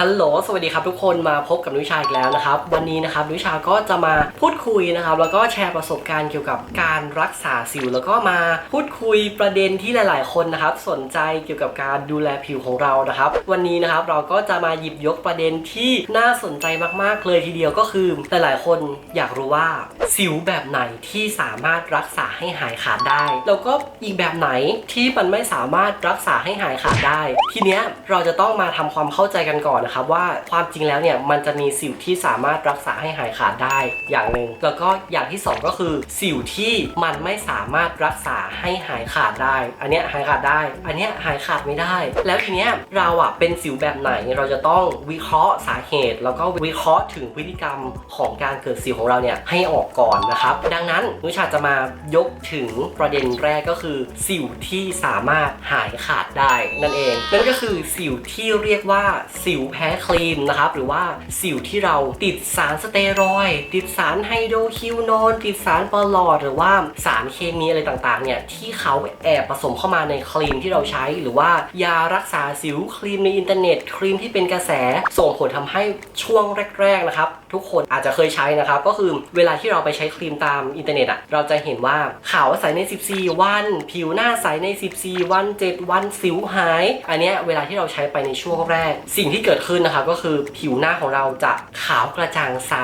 ฮัลโหล สวัสดีครับทุกคนมาพบกับนุชาอีกแล้วนะครับ วันนี้นะครับนุชาก็จะมาพูดคุยนะครับ แล้วก็แชร์ประสบการณ์เกี่ยวกับการรักษาสิว แล้วก็มาพูดคุยประเด็นที่หลาย ๆ คนนะครับ สนใจเกี่ยวกับการดูแลผิวของเรานะครับ วันนี้นะครับเราก็จะมาหยิบยกประเด็นที่น่าสนใจมาก ๆ เลยทีเดียวก็คือหลาย ๆ คนอยากรู้ว่าสิวแบบไหนที่สามารถรักษาให้หายขาดได้ แล้วก็อีกแบบไหนที่มันไม่สามารถรักษาให้หายขาดได้ ทีเนี้ยเราจะต้องมาทำความเข้าใจกันก่อนนะครับว่าความจริงแล้วเนี่ยมันจะมีสิวที่สามารถรักษาให้หายขาดได้อย่างหนึ่งแล้วก็อย่างที่สองก็คือสิวที่มันไม่สามารถรักษาให้หายขาดได้ อันเนี้ยหายขาดได้ อันเนี้ยหายขาดไม่ได้ แล้วทีเนี้ยเราอะเป็นสิวแบบไหนเราจะต้องวิเคราะห์สาเหตุ แล้วก็วิเคราะห์ถึงพฤติกรรมของการเกิดสิวของเราเนี่ยให้ออกก่อนนะครับ ดังนั้นนุชาจะมายกถึงประเด็นแรกก็คือสิวที่สามารถหายขาดได้นั่นเองนั่นก็คือสิวที่เรียกว่าสิวแพ้ครีมนะครับ หรือว่าสิวที่เราติดสารสเตียรอย ติดสารไฮโดรคิวโนนติดสารปลอด หรือว่าสารเคมีอะไรต่างๆ เนี่ย ที่เขาแอบผสมเข้ามาในครีมที่เราใช้ หรือว่ายารักษาสิวครีมในอินเทอร์เน็ต ครีมที่เป็นกระแส ส่งผลทำให้ช่วงแรกๆ นะครับ ทุกคนอาจจะเคยใช้นะครับ ก็คือเวลาที่เราไปใช้ครีมตามอินเทอร์เน็ตอะ เราจะเห็นว่าขาวใสใน 14 วัน ผิวหน้าใสใน 14 วัน 7 วันสิวหาย อันเนี้ยเวลาที่เราใช้ไปในช่วงแรก สิ่งที่เกิดขึ้นนะครับก็คือผิวหน้าของเราจะขาวกระจ่างใส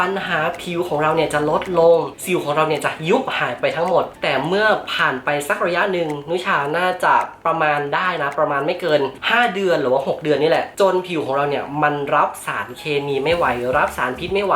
ปัญหาผิวของเราเนี่ยจะลดลง สิวของเราเนี่ยจะยุบหายไปทั้งหมด แต่เมื่อผ่านไปสักระยะหนึ่งนุชาน่าจะประมาณได้นะ ประมาณไม่เกิน 5 เดือนหรือว่า 6 เดือนนี่แหละ จนผิวของเราเนี่ยมันรับสารเคมีไม่ไหว รับสารพิษไม่ไหว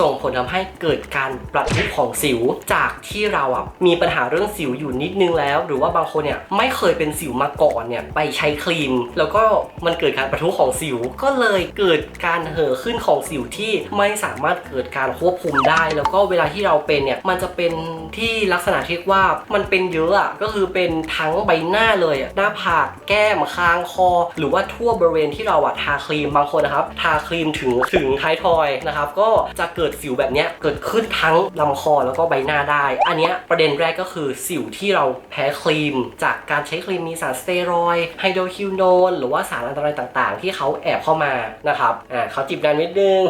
ส่งผลทำให้เกิดการประทุของสิว จากที่เราอะมีปัญหาเรื่องสิวอยู่นิดนึงแล้ว หรือว่าบางคนเนี่ยไม่เคยเป็นสิวมาก่อนเนี่ยไปใช้ครีม แล้วก็มันเกิดการประทุของสิวก็เลยเกิดการเห่อขึ้นของสิวที่ไม่สามารถเกิดการควบคุมได้ แล้วก็เวลาที่เราเป็นเนี่ยมันจะเป็นที่ลักษณะที่ว่ามันเป็นเยอะอะก็คือเป็นทั้งใบหน้าเลยอะหน้าผากแก้มคางคอ หรือว่าทั่วบริเวณที่เราอะทาครีมบางคนนะครับ ทาครีมถึงถึงท้ายทอยนะครับ ก็จะเกิดสิวแบบเนี้ยเกิดขึ้นทั้งลำคอแล้วก็ใบหน้าได้ อันเนี้ยประเด็นแรกก็คือสิวที่เราแพ้ครีม จากการใช้ครีมมีสารสเตียรอยด์ไฮโดรคิวโนนหรือว่าสารอันตรายต่าง ๆ ที่เขาแอบเข้ามานะครับอ่าเขาจิบนานนิดนึง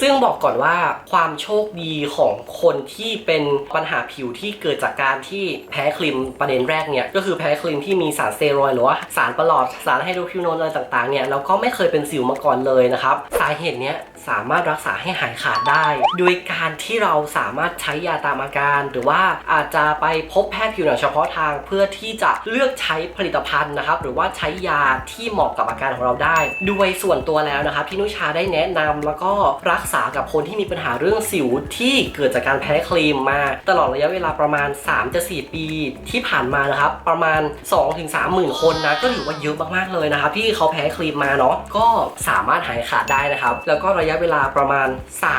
ซึ่งบอกก่อนว่าความโชคดีของคนที่เป็นปัญหาผิวที่เกิดจากการที่แพ้ครีมประเด็นแรกเนี่ย ก็คือแพ้ครีมที่มีสารสเตียรอยหรือว่าสารประหลอดสารไฮโดรคิวโนนอะไรต่างๆเนี่ยแล้วก็ไม่เคยเป็นสิวมาก่อนเลยนะครับ สาเหตุเนี้ย สามารถรักษาให้หายขาดได้ โดยการที่เราสามารถใช้ยาตามอาการ หรือว่าอาจจะไปพบแพทย์ผิวหนังเฉพาะทาง เพื่อที่จะเลือกใช้ผลิตภัณฑ์นะครับ หรือว่าใช้ยาที่เหมาะกับอาการของเราได้ โดยส่วนตัวแล้วนะครับพี่นุชาได้แนะนำแล้วก็รักษากับคนที่มีปัญหาเรื่องสิวที่เกิดจากการแพ้ครีมมา ตลอดระยะเวลาประมาณ 3-4 ปีที่ผ่านมานะครับ ประมาณ 2-3หมื่นคนนะก็ถือว่าเยอะมากๆเลยนะครับที่เขาแพ้ครีมมาเนาะก็สามารถหายขาดได้นะครับ แล้วก็ระยะเวลาประมาณ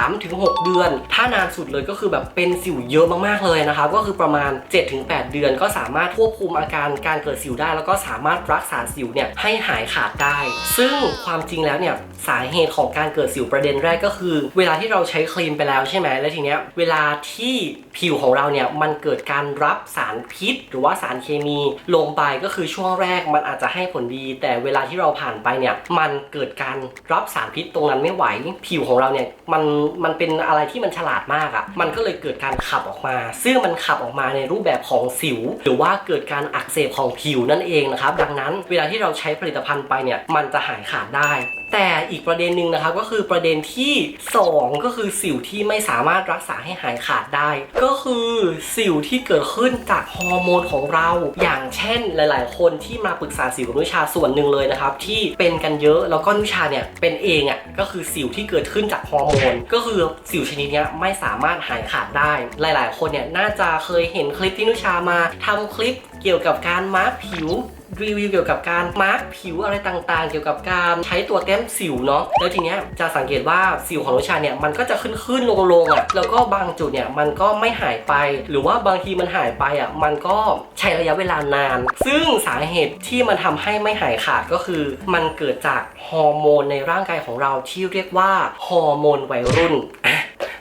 3-6 เดือน ถ้านานสุดเลยก็คือแบบเป็นสิวเยอะมากๆเลยนะครับ ก็คือประมาณ 7-8 เดือนก็สามารถควบคุมอาการการเกิดสิวได้ แล้วก็สามารถรักษาสิวเนี่ยให้หายขาดได้ ซึ่งความจริงแล้วเนี่ยสาเหตุของการเกิดสิวประเด็นแรกก็คือ เวลาที่เราใช้ครีมไปแล้วใช่ไหมแล้วทีเนี้ยเวลาที่ผิวของเราเนี่ยมันเกิดการรับสารพิษ หรือว่าสารเคมีลงไปก็คือช่วงแรกมันอาจจะให้ผลดี แต่เวลาที่เราผ่านไปเนี่ยมันเกิดการรับสารพิษตรงนั้นไม่ไหวผิวของเราเนี่ยมันมันเป็นอะไรที่มันฉลาดมากอะ่ะมันก็เลยเกิดการขับออกมา ซึ่งมันขับออกมาในรูปแบบของสิว หรือว่าเกิดการอักเสบของผิวนั่นเองนะครับดังนั้นเวลาที่เราใช้ผลิตภัณฑ์ไปเนี่ยมันจะหายขาดได้ แต่อีกประเด็นหนึ่งนะครับก็คือประเด็นที่ 2 ก็คือสิวที่ไม่สามารถรักษาให้หายขาดได้ ก็คือสิวที่เกิดขึ้นจากฮอร์โมนของเรา อย่างเช่นหลาย ๆ คนที่มาปรึกษาสิวกับนุชาส่วนหนึ่งเลยนะครับ ที่เป็นกันเยอะแล้วก็นุชาเนี่ยเป็นเองอะ่ะก็คือสิวที่เกิดขึ้นจากฮอร์โมนก็คือสิวชนิดนี้ไม่สามารถหายขาดได้ หลาย ๆ คนเนี่ยน่าจะเคยเห็นคลิปที่นุชามาทำคลิปเกี่ยวกับการมาร์คผิว รีวิวเกี่ยวกับการมาร์กผิวอะไรต่างๆ เกี่ยวกับการใช้ตัวแต้มสิวเนาะแล้วทีเนี้ยจะสังเกตว่าสิวของนุชาเนี่ยมันก็จะขึ้นขึ้นลงลงๆอะแล้วก็บางจุดเนี่ยมันก็ไม่หายไป หรือว่าบางทีมันหายไปอะมันก็ใช้ระยะเวลานาน ซึ่งสาเหตุที่มันทำให้ไม่หายขาดก็คือ มันเกิดจากฮอร์โมนในร่างกายของเราที่เรียกว่าฮอร์โมนวัยรุ่น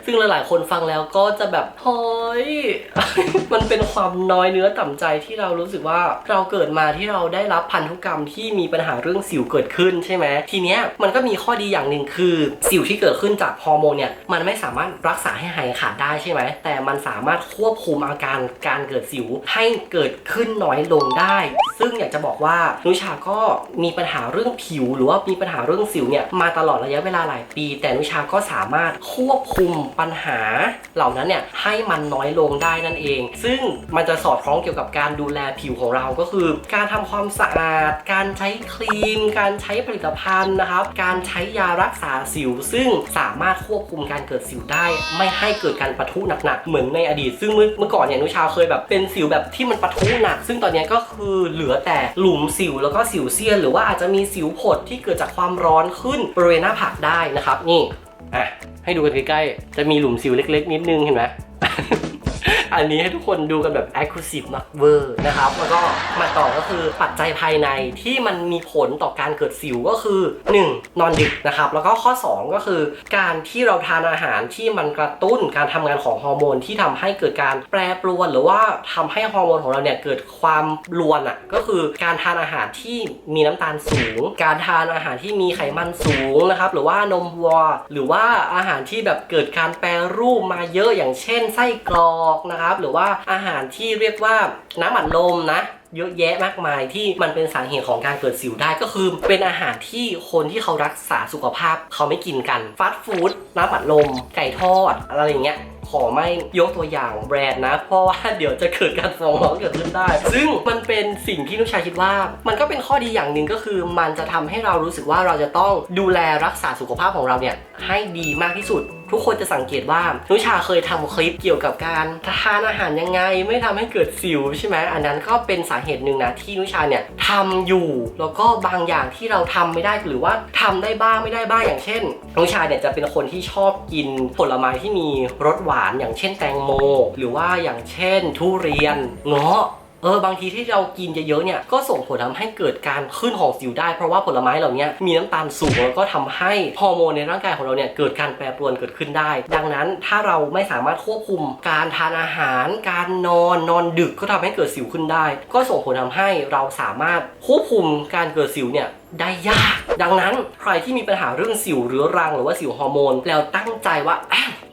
ซึ่งหลาย ๆ คนฟังแล้วก็จะแบบเฮ้ย มันเป็นความน้อยเนื้อต่ำใจที่เรารู้สึกว่าเราเกิดมาที่เราได้รับพันธุกรรมที่มีปัญหาเรื่องสิวเกิดขึ้นใช่ไหมทีเนี้ยมันก็มีข้อดีอย่างหนึ่งคือสิวที่เกิดขึ้นจากฮอร์โมนเนี่ยมันไม่สามารถรักษาให้หายขาดได้ใช่ไหมแต่มันสามารถควบคุมอาการการเกิดสิวให้เกิดขึ้นน้อยลงได้ ซึ่งอยากจะบอกว่านุชาก็มีปัญหาเรื่องผิว หรือว่ามีปัญหาเรื่องสิวเนี่ยมาตลอดระยะเวลาหลายปี แต่นุชาก็สามารถควบคุมปัญหาเหล่านั้นเนี่ยให้มันน้อยลงได้นั่นเอง ซึ่งมันจะสอดคล้องเกี่ยวกับการดูแลผิวของเราก็คือ การทำความสะอาด การใช้ครีม การใช้ผลิตภัณฑ์นะครับ การใช้ยารักษาสิว ซึ่งสามารถควบคุมการเกิดสิวได้ ไม่ให้เกิดการปะทุหนักๆเหมือนในอดีต ซึ่งเมื่อก่อนเนี่ยนุชาเคยแบบเป็นสิวแบบที่มันปะทุหนัก ซึ่งตอนนี้ก็คือเหลือแต่หลุมสิวแล้วก็สิวเซียน หรือว่าอาจจะมีสิวผดที่เกิดจากความร้อนขึ้นบริเวณหน้าผากได้นะครับนี่ อะให้ดูกันใกล้ๆจะมีหลุมสิวเล็ก ๆ นิดนึงเห็นไหม อันนี้ให้ทุกคนดูกันแบบ exclusive มากเวอร์นะครับ แล้วก็มาต่อก็คือปัจจัยภายในที่มันมีผลต่อการเกิดสิวก็คือ 1. นอนดึกนะครับ แล้วก็ข้อ 2 ก็คือ การที่เราทานอาหารที่มันกระตุ้นการทำงานของฮอร์โมนที่ทำให้เกิดการแปรปรวน หรือว่าทำให้ฮอร์โมนของเราเนี่ยเกิดความรวนอะก็คือการทานอาหารที่มีน้ำตาลสูง การทานอาหารที่มีไขมันสูงนะครับหรือว่านมวัว หรือว่าอาหารที่แบบเกิดการแปรรูปมาเยอะอย่างเช่นไส้กรอกนะครับหรือว่าอาหารที่เรียกว่าน้ำอัดลมนะเยอะแยะมากมายที่มันเป็นสาเหตุของการเกิดสิวได้ก็คือ เป็นอาหารที่คนที่เขารักษาสุขภาพเขาไม่กินกันฟาสต์ฟู้ดน้ำอัดลม ไก่ทอด อะไรอย่างเงี้ยขอไม่ยกตัวอย่างแบรนด์นะ เพราะว่าเดี๋ยวจะเกิดการฟ้องร้องเกิดขึ้นได้ ซึ่งมันเป็นสิ่งที่นุชาคิดว่า มันก็เป็นข้อดีอย่างหนึ่งก็คือ มันจะทำให้เรารู้สึกว่าเราจะต้องดูแลรักษาสุขภาพของเราเนี่ยให้ดีมากที่สุด ทุกคนจะสังเกตว่านุชาเคยทำคลิปเกี่ยวกับการทานอาหารยังไง ไม่ทำให้เกิดสิวใช่ไหมอันนั้นก็เป็นสาเหตุหนึ่งนะที่นุชาเนี่ยทำอยู่แล้วก็บางอย่างที่เราทำไม่ได้หรือว่าทำได้บ้างไม่ได้บ้างอย่างเช่นนุชาเนี่ยจะเป็นคนที่ชอบกินผลไม้ที่มีรสหวานอย่างเช่นแตงโม หรือว่าอย่างเช่นทุเรียนเงาะ เออบางทีที่เรากินเยอะๆเนี่ยก็ส่งผลทำให้เกิดการขึ้นของสิวได้ เพราะว่าผลไม้เหล่านี้มีน้ำตาลสูงแล้วก็ทำให้ฮอร์โมนในร่างกายของเราเนี่ยเกิดการแปรปรวนเกิดขึ้นได้ ดังนั้นถ้าเราไม่สามารถควบคุมการทานอาหาร การนอนนอนดึกก็ทำให้เกิดสิวขึ้นได้ ก็ส่งผลทำให้เราสามารถควบคุมการเกิดสิวเนี่ย ได้ยาก ดังนั้นใครที่มีปัญหาเรื่องสิวเรื้อรังหรือว่าสิวฮอร์โมน แล้วตั้งใจว่า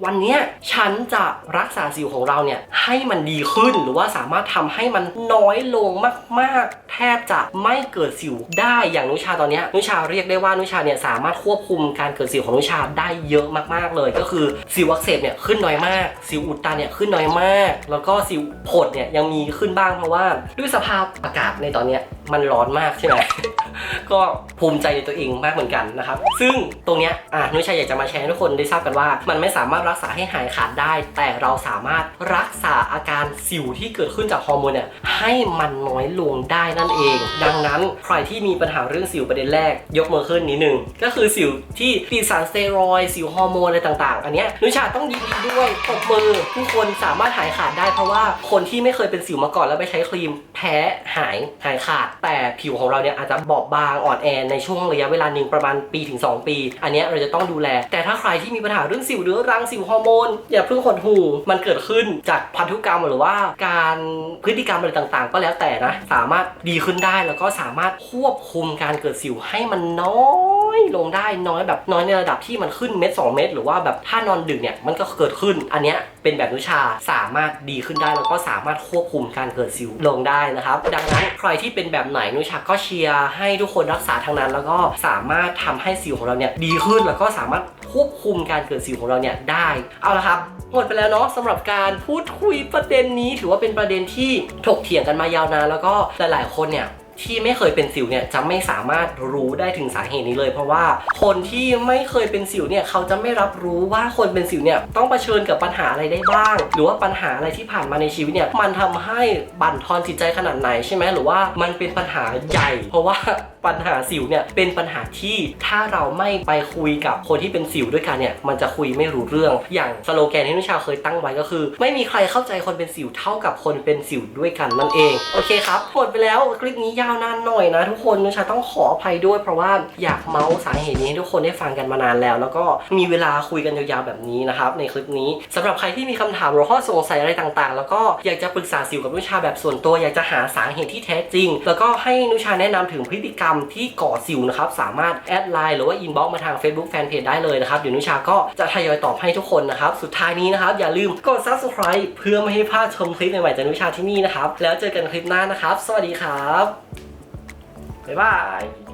วันนี้ฉันจะรักษาสิวของเราเนี่ยให้มันดีขึ้นหรือว่าสามารถทำให้มันน้อยลงมาก ๆ แทบจะไม่เกิดสิวได้อย่างนุชาตอนนี้นุชาเรียกได้ว่านุชาเนี่ยสามารถควบคุมการเกิดสิวของนุชาได้เยอะมาก ๆ เลย ก็คือสิวอักเสบเนี่ยขึ้นน้อยมาก สิวอุดตันเนี่ยขึ้นน้อยมาก แล้วก็สิวผดเนี่ยยังมีขึ้นบ้างเพราะว่า ด้วยสภาพอากาศในตอนนี้มันร้อนมากใช่ไหม ก็ภูมิใจในตัวเองมากเหมือนกันนะครับ ซึ่งตรงเนี้ยอะนุชัยอยากจะมาแชร์ให้ทุกคนได้ทราบกันว่า มันไม่สามารถรักษาให้หายขาดได้ แต่เราสามารถรักษาอาการสิวที่เกิดขึ้นจากฮอร์โมนเนี่ยให้มันน้อยลงได้นั่นเอง ดังนั้นใครที่มีปัญหาเรื่องสิวประเด็นแรก ยกมือขึ้นนิดนึงก็คือสิวที่ติดสารสเตียรอยสิวฮอร์โมนอะไรต่างๆ อันเนี้ยนุชาต้องยินดีด้วยปรบมือทุกคนสามารถหายขาดได้เพราะว่าคนที่ไม่เคยเป็นสิวมาก่อนแล้วไปใช้ครีมแพ้หายหายขาด แต่ผิวของเราเนี่ยอาจจะบอบบบางอ่อนแอในช่วงระยะเวลาหนึ่งประมาณปีถึง 2 ปี อันนี้เราจะต้องดูแล แต่ถ้าใครที่มีปัญหาเรื่องสิวเรื้อรังสิวฮอร์โมนอย่าเพิ่งหดหูมันเกิดขึ้นจากพันธุกรรมหรือว่าการพฤติกรรมอะไรต่างๆ ก็แล้วแต่นะ สามารถดีขึ้นได้แล้วก็สามารถควบคุมการเกิดสิวให้มันน้อย ลงได้น้อยแบบน้อยในระดับที่มันขึ้นเม็ด2เม็ดหรือว่าแบบถ้านอนดึกเนี่ยมันก็เกิดขึ้น อันเนี้ยเป็นแบบนุชาสามารถดีขึ้นได้แล้วก็สามารถควบคุมการเกิดสิวลงได้นะครับ ดังนั้นใครที่เป็นแบบไหนนุชาก็เชียร์ให้ทุกคนรักษาทางนั้น แล้วก็สามารถทำให้สิวของเราเนี่ยดีขึ้นแล้วก็สามารถควบคุมการเกิดสิวของเราเนี่ยได้ เอาละครับหมดไปแล้วเนาะสำหรับการพูดคุยประเด็นนี้ ถือว่าเป็นประเด็นที่ถกเถียงกันมายาวนานแล้วก็หลาย ๆ คนเนี่ย ที่ไม่เคยเป็นสิวเนี่ยจะไม่สามารถรู้ได้ถึงสาเหตุนี้เลย เพราะว่าคนที่ไม่เคยเป็นสิวเนี่ยเขาจะไม่รับรู้ว่าคนเป็นสิวเนี่ยต้องเผชิญกับปัญหาอะไรได้บ้าง หรือว่าปัญหาอะไรที่ผ่านมาในชีวิตเนี่ยมันทำให้บั่นทอนจิตใจขนาดไหนใช่ไหมหรือว่ามันเป็นปัญหาใหญ่ เพราะว่าปัญหาสิวเนี่ยเป็นปัญหาที่ถ้าเราไม่ไปคุยกับคนที่เป็นสิวด้วยกันเนี่ยมันจะคุยไม่รู้เรื่อง อย่างสโลแกนที่นุชาเคยตั้งไว้ก็คือ ไม่มีใครเข้าใจคนเป็นสิวเท่ากับคนเป็นสิวด้วยกันนั่นเองโอเคครับหมดไปแล้วคลิปนี้ยาวนานหน่อยนะทุกคนนุชาต้องขออภัยด้วย เพราะว่าอยากเมาส์สาเหตุนี้ให้ทุกคนได้ฟังกันมานานแล้ว แล้วก็มีเวลาคุยกันยาวๆแบบนี้นะครับในคลิปนี้สำหรับใครที่มีคำถามหรือข้อสงสัยอะไรต่างๆ แล้วก็อยากจะปรึกษาสิวกับนุชาแบบส่วนตัว อยากจะหาสาเหตุที่แท้จริง แล้วก็ให้นุชาแนะนำถึงพฤติกรรมที่ก่อสิวนะครับสามารถแอดไลน์หรือว่าอินบ็อกมาทาง Facebook Fanpage ได้เลยนะครับเดี๋ยวนุชาก็จะทยอยตอบให้ทุกคนนะครับสุดท้ายนี้นะครับอย่าลืมกด subscribe เพื่อไม่ให้พลาดชมคลิปใหม่ๆจากนุชาที่นี่นะครับแล้วเจอกันคลิปหน้านะครับ สวัสดีครับ บ๊ายบาย